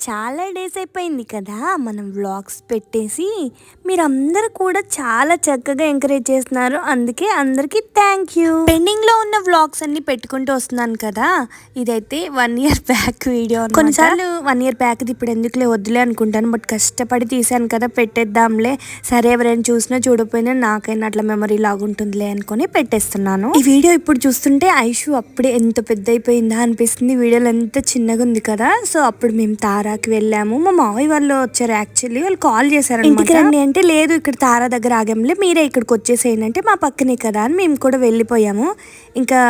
చాలా డేస్ అయిపోయింది కదా మనం వ్లాగ్స్ పెట్టేసి మీరందరూ కూడా చాలా చక్కగా ఎంకరేజ్ చేస్తున్నారు. అందుకే అందరికీ థ్యాంక్ యూ. పెండింగ్లో ఉన్న వ్లాగ్స్ అన్ని పెట్టుకుంటూ వస్తున్నాను కదా ఇదైతే వన్ ఇయర్ బ్యాక్ వీడియో కొన్నిసార్లు వన్ ఇయర్ బ్యాక్ ఇప్పుడు ఎందుకులే వద్దులే అనుకుంటాను బట్ కష్టపడి తీసాను కదా పెట్టేద్దాంలే. సరే ఎవరైనా చూసినా చూడకపోయినా నాకైనా అట్లా మెమరీ లాగుంటుందిలే అనుకొని పెట్టేస్తున్నాను. ఈ వీడియో ఇప్పుడు చూస్తుంటే ఐషు అప్పుడే ఎంత పెద్ద అయిపోయిందా అనిపిస్తుంది వీడియోలో ఎంత చిన్నగా ఉంది కదా సో అప్పుడు మేము తారాకి వెళ్ళాము. మా మావయ్య వాళ్ళు వచ్చారు యాక్చువల్లీ వాళ్ళు కాల్ చేశారు ఇంటికి రండి అంటే లేదు ఇక్కడ తారా దగ్గర ఆగాంలే. మీరే ఇక్కడికి వచ్చేసేయండి అంటే మా పక్కనే కదా అని మేము కూడా వెళ్ళిపోయాము. ఇంకా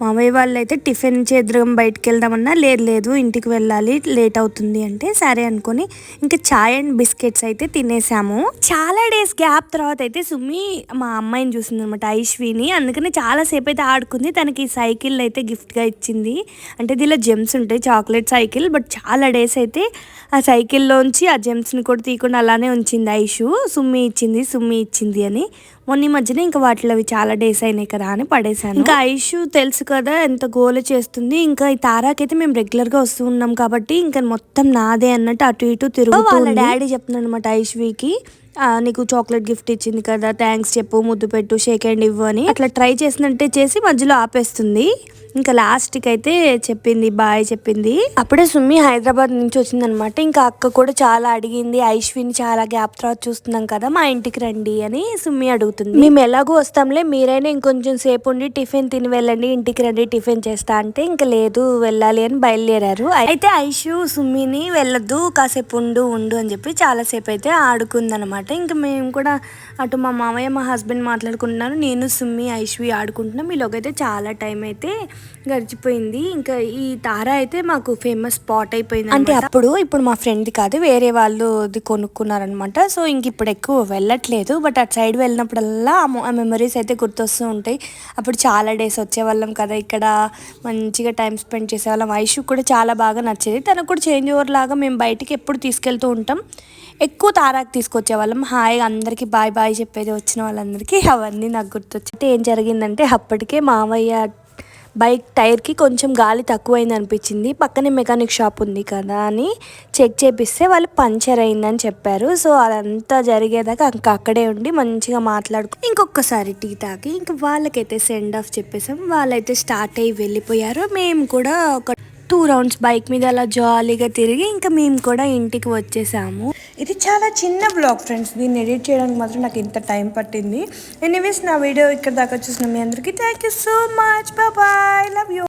మావయ్య వాళ్ళు అయితే టిఫిన్ చేద్దాం బయటకు వెళ్దామన్నా లేదు లేదు ఇంటికి వెళ్ళాలి లేట్ అవుతుంది అంటే సరే అనుకొని ఇంకా చాయ్ అండ్ బిస్కెట్స్ అయితే తినేసాము. చాలా డేస్ గ్యాప్ తర్వాత అయితే సుమి మా అమ్మాయిని చూసింది అనమాట ఐశ్విని. అందుకని చాలా సేపు అయితే ఆడుకుంది. తనకి సైకిల్ అయితే గిఫ్ట్గా ఇచ్చింది. అంటే దీనిలో జెమ్స్ ఉంటాయి చాక్లెట్ సైకిల్. బట్ చాలా డేస్ అయితే ఆ సైకిల్లోంచి ఆ జెమ్స్ని కూడా తీయకుండా అలానే ఉంచింది ఐషు సుమ్మి ఇచ్చింది సుమ్మి ఇచ్చింది అని. మొన్న ఈ మధ్యన ఇంకా వాటిలో అవి చాలా డేస్ అయినాయి కదా అని పడేశాను. ఇంకా ఐషు తెలుసు కదా ఎంత గోల చేస్తుంది. ఇంకా ఈ తారాకైతే మేము రెగ్యులర్గా వస్తూ ఉన్నాం కాబట్టి ఇంకా మొత్తం నాదే అన్నట్టు అటు ఇటు తిరుగు వాళ్ళ డాడీ చెప్తున్నాడు అనమాట ఐశ్వికి ఆ, నీకు చాక్లెట్ గిఫ్ట్ ఇచ్చింది కదా థ్యాంక్స్ చెప్పు ముద్దు పెట్టు షేక్ హ్యాండ్ ఇవ్వు అని. అట్లా ట్రై చేసినట్టే చేసి మధ్యలో ఆపేస్తుంది. ఇంకా లాస్ట్కి అయితే చెప్పింది బాయ్ చెప్పింది. అప్పుడే సుమ్మి హైదరాబాద్ నుంచి వచ్చిందనమాట. ఇంకా అక్క కూడా చాలా అడిగింది ఐశ్విని చాలా గ్యాప్ తర్వాత చూస్తున్నాం కదా మా ఇంటికి రండి అని సుమ్మి అడుగుతుంది. మేము ఎలాగో వస్తాంలే మీరైనా ఇంకొంచెం సేపు ఉండి టిఫిన్ తిని వెళ్ళండి ఇంటికి రండి టిఫిన్ చేస్తా అంటే ఇంకా లేదు వెళ్ళాలి అని బయలుదేరారు. అయితే ఐషు సుమ్మిని వెళ్ళొద్దు కాసేపు ఉండు ఉండు అని చెప్పి చాలాసేపు అయితే ఆడుకుందనమాట. ఇంకా మేము కూడా అటు మా మామయ్య మా హస్బెండ్ మాట్లాడుకుంటున్నారు. నేను సుమ్మి ఐశ్వి ఆడుకుంటున్నాం. ఈలోగైతే చాలా టైం అయితే గడిచిపోయింది. ఇంకా ఈ తార అయితే మాకు ఫేమస్ స్పాట్ అయిపోయింది అంటే అప్పుడు ఇప్పుడు మా ఫ్రెండ్ది కాదు వేరే వాళ్ళు ఇది కొనుక్కున్నారనమాట. సో ఇంక ఇప్పుడు ఎక్కువ వెళ్ళట్లేదు. బట్ అటు సైడ్ వెళ్ళినప్పుడల్లా ఆ మెమరీస్ అయితే గుర్తొస్తూ ఉంటాయి. అప్పుడు చాలా డేస్ వచ్చేవాళ్ళం కదా. ఇక్కడ మంచిగా టైం స్పెండ్ చేసేవాళ్ళం. ఐషు కూడా చాలా బాగా నచ్చేది. తనకు కూడా చేంజ్ ఓవర్ లాగా మేము బయటికి ఎప్పుడు తీసుకెళ్తూ ఉంటాం. ఎక్కువ తారాకు తీసుకొచ్చే వాళ్ళం హాయ్ అందరికీ బాయ్ బాయ్ చెప్పేది వచ్చిన వాళ్ళందరికీ అవన్నీ నాకు గుర్తొచ్చి ఏం జరిగిందంటే అప్పటికే మావయ్య బైక్ టైర్కి కొంచెం గాలి తక్కువైంది అనిపించింది. పక్కనే మెకానిక్ షాప్ ఉంది కదా అని చెక్ చేపిస్తే వాళ్ళు పంచర్ అయిందని చెప్పారు. సో అదంతా జరిగేదాకా ఇంకా అక్కడే ఉండి మంచిగా మాట్లాడుకు ఇంకొకసారి టీ తాకి ఇంక వాళ్ళకైతే సెండ్ ఆఫ్ చెప్పేసాం వాళ్ళైతే స్టార్ట్ అయ్యి వెళ్ళిపోయారు. మేము కూడా ఒక టూ రౌండ్స్ బైక్ మీద అలా జాలీగా తిరిగి ఇంకా మేము కూడా ఇంటికి వచ్చేసాము. ఇది చాలా చిన్న బ్లాగ్ ఫ్రెండ్స్ దీన్ని ఎడిట్ చేయడానికి మాత్రం నాకు ఇంత టైం పట్టింది. ఎనీవేస్ నా వీడియో ఇక్కడ దాకా చూసిన మీ అందరికీ thank you so much bye love you